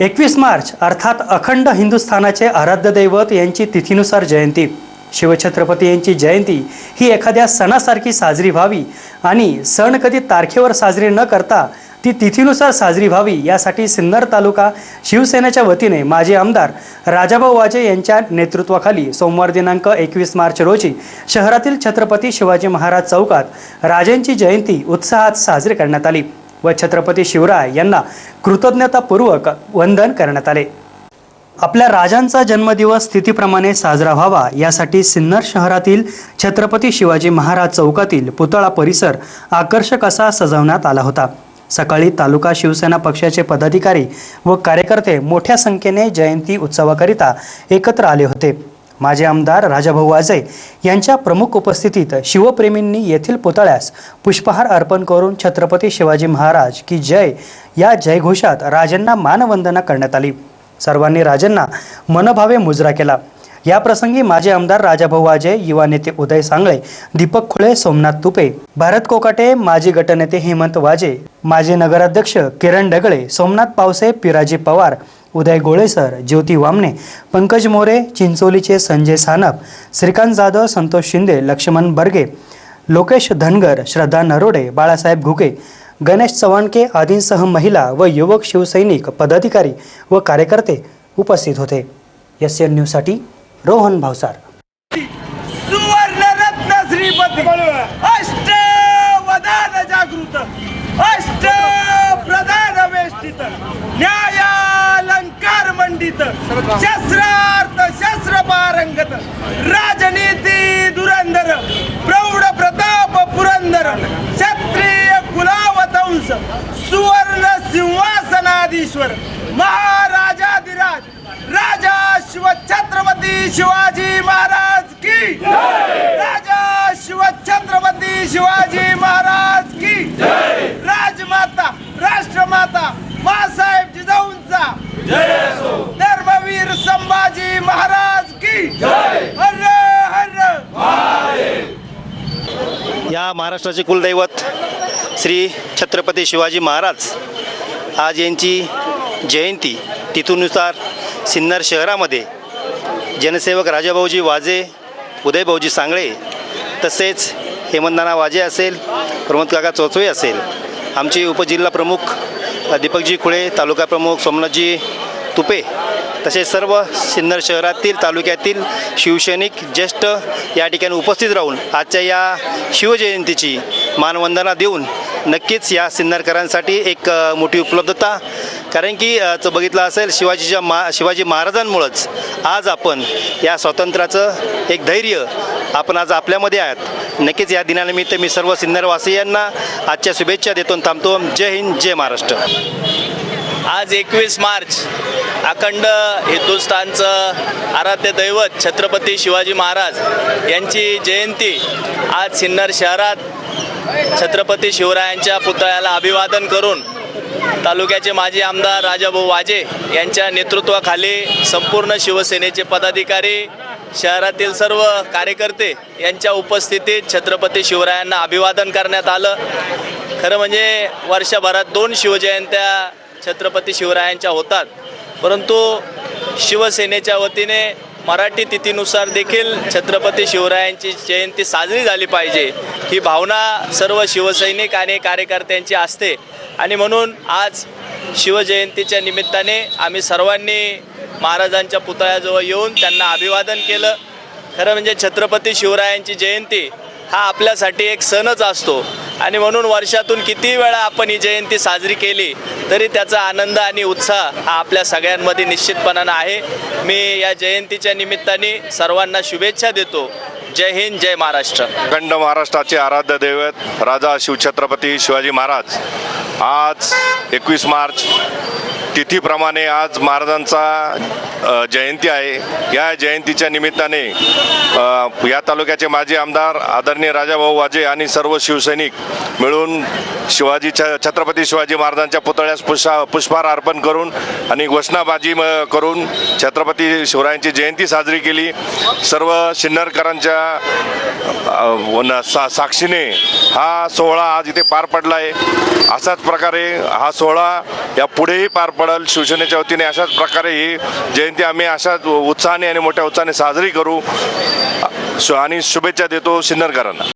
एकवीस मार्च अर्थात अखंड हिंदुस्थानाचे आराध्य दैवत यांची तिथीनुसार जयंती. शिवछत्रपती यांची जयंती ही एखाद्या सणासारखी साजरी व्हावी आणि सण कधी तारखेवर साजरी न करता ती तिथीनुसार साजरी व्हावी यासाठी सिन्नर तालुका शिवसेनेच्या वतीने माजी आमदार राजाभाऊ वाजे यांच्या नेतृत्वाखाली सोमवार दिनांक एकवीस मार्च रोजी शहरातील छत्रपती शिवाजी महाराज चौकात राजेंची जयंती उत्साहात साजरी करण्यात आली. व छत्रपती शिवराय यांना कृतज्ञतापूर्वक वंदन करण्यात आले. आपल्या राजांचा जन्मदिवस स्थितीप्रमाणे साजरा व्हावा यासाठी सिन्नर शहरातील छत्रपती शिवाजी महाराज चौकातील पुतळा परिसर आकर्षक असा सजवण्यात आला होता. सकाळी तालुका शिवसेना पक्षाचे पदाधिकारी व कार्यकर्ते मोठ्या संख्येने जयंती उत्सवाकरिता एकत्र आले होते. माजी आमदार राजाभाऊ वाजे यांच्या प्रमुख उपस्थितीत शिवप्रेमींनी येथील पुतळ्यास पुष्पहार अर्पण करून छत्रपती शिवाजी महाराज की जय या जयघोषात राजांना मानवंदना करण्यात आली. सर्वांनी राजांना मनभावे मुजरा केला. या प्रसंगी माजी आमदार राजाभाऊ वाजे युवा नेते उदय सांगळे दीपक खुळे सोमनाथ तुपे भारत कोकाटे माजी गटनेते हेमंत वाजे माजी नगराध्यक्ष किरण डगळे सोमनाथ पावसे पिराजी पवार उदय गोळेसर ज्योती वामने पंकज मोरे चिंचोलीचे संजय सानप श्रीकांत जाधव संतोष शिंदे लक्ष्मण बर्गे लोकेश धनगर श्रद्धा नरोडे बाळासाहेब घुके गणेश चव्हाणके आदींसह महिला व युवक शिवसैनिक पदाधिकारी व कार्यकर्ते उपस्थित होते. एस एन न्यूजसाठी रोहन भावसार. शस्त्रार्थ शस्त्र पारंगत राजनीती धुरंधर प्रौढ प्रताप पुरंदर क्षत्रिय कुलावतंस सुवर्ण सिंहासनाधीश्वर महाराजाधिराज राजा शिव छत्रपती शिवाजी महाराज की राजा शिव छत्रपती शिवाजी महाराज की राजमाता राष्ट्रमाता मासाहेब जिजाऊंचा धर्मवीर संभाजी महाराज की हर हर या महाराष्ट्राचे कुलदैवत श्री छत्रपती शिवाजी महाराज आज यांची जयंती. तिथूनुसार सिन्नर शहरामध्ये जनसेवक राजाभाऊजी वाजे उदयभाऊजी सांगळे तसेच हेमंतनाना वाजे असेल प्रमोद काका चोचवे असेल. आमचे उपजिल्हा प्रमुख दीपकजी खुळे तालुका प्रमुख सोमनाथजी तुपे तसेच सर्व सिन्नर शहरातील तालुक्यातील शिवसैनिक ज्येष्ठ या ठिकाणी उपस्थित राहून आजच्या या शिवजयंतीची मानवंदना देऊन नक्कीच या सिन्नरकरांसाठी एक मोठी उपलब्धता. कारण की बघितलं असेल शिवाजीच्या मा शिवाजी महाराजांमुळंच आज आपण या स्वातंत्र्याचं एक धैर्य आपण आज आपल्यामध्ये आहात. नक्कीच या दिनानिमित्त मी सर्व सिन्नरवासियांना आजच्या शुभेच्छा देतो थांबतो. जय हिंद जय महाराष्ट्र. आज एकवीस मार्च अखंड हिंदुस्थानचं आराध्य दैवत छत्रपती शिवाजी महाराज यांची जयंती आज सिन्नर शहरात छत्रपती शिवरायांच्या पुतळ्याला अभिवादन करून तालुक्याचे माजी आमदार राजाभाऊ वाजे यांच्या नेतृत्वाखाली संपूर्ण शिवसेनेचे पदाधिकारी शहरातील सर्व कार्यकर्ते यांच्या उपस्थितीत छत्रपती शिवरायांना अभिवादन करण्यात आलं. खरं म्हणजे वर्षभरात दोन शिवजयंत्या छत्रपती शिवरायांच्या होतात. परंतु शिवसेनेच्या वतीने मराठी तिथीनुसार देखील छत्रपती शिवरायांची जयंती साजरी झाली पाहिजे. ही भावना सर्व शिवसैनिक आणि कार्यकर्त्यांची असते. आणि म्हणून आज शिवजयंतीच्या निमित्ताने आम्ही सर्वांनी महाराजांच्या पुतळ्याजवळ येऊन त्यांना अभिवादन केलं. खरं म्हणजे छत्रपती शिवरायांची जयंती हा आपल्यासाठी एक सणच असतो. आणि म्हणून वर्षातून किती वेळा आपण ही जयंती साजरी केली तरी त्याचा आनंद आणि उत्साह हा आपल्या सगळ्यांमध्ये निश्चितपणानं आहे. मी या जयंतीच्या निमित्ताने सर्वांना शुभेच्छा देतो. जय हिंद जय महाराष्ट्र. अखंड महाराष्ट्राचे आराध्य दैवत राजा शिवछत्रपती शिवाजी महाराज. आज एकवीस मार्च तिथीप्रमाणे आज महाराजांचा जयंती आहे. या जयंतीच्या निमित्ताने या तालुक्याचे माजी आमदार आदरणीय राजाभाऊ वाजे आणि सर्व शिवसैनिक मिळून शिवाजी छ छत्रपती शिवाजी महाराजांच्या पुतळ्यास पुष्पा पुष्पहार अर्पण करून आणि घोषणाबाजी म- करून छत्रपती शिवरायांची जयंती साजरी केली. सर्व शिन्नरकरांच्या सा साक्षीने हा सोहळा आज इथे पार पडला आहे अशाच प्रकारे हा सोहळा या पुढेही पार पडेल शिवसेनेच्या वतीने. अशाच प्रकारे ही जयंती आम्ही अशाच उत्साहाने आणि मोठ्या उत्साहाने साजरी करू. आणि शुभेच्छा देतो सिन्नरकरांना.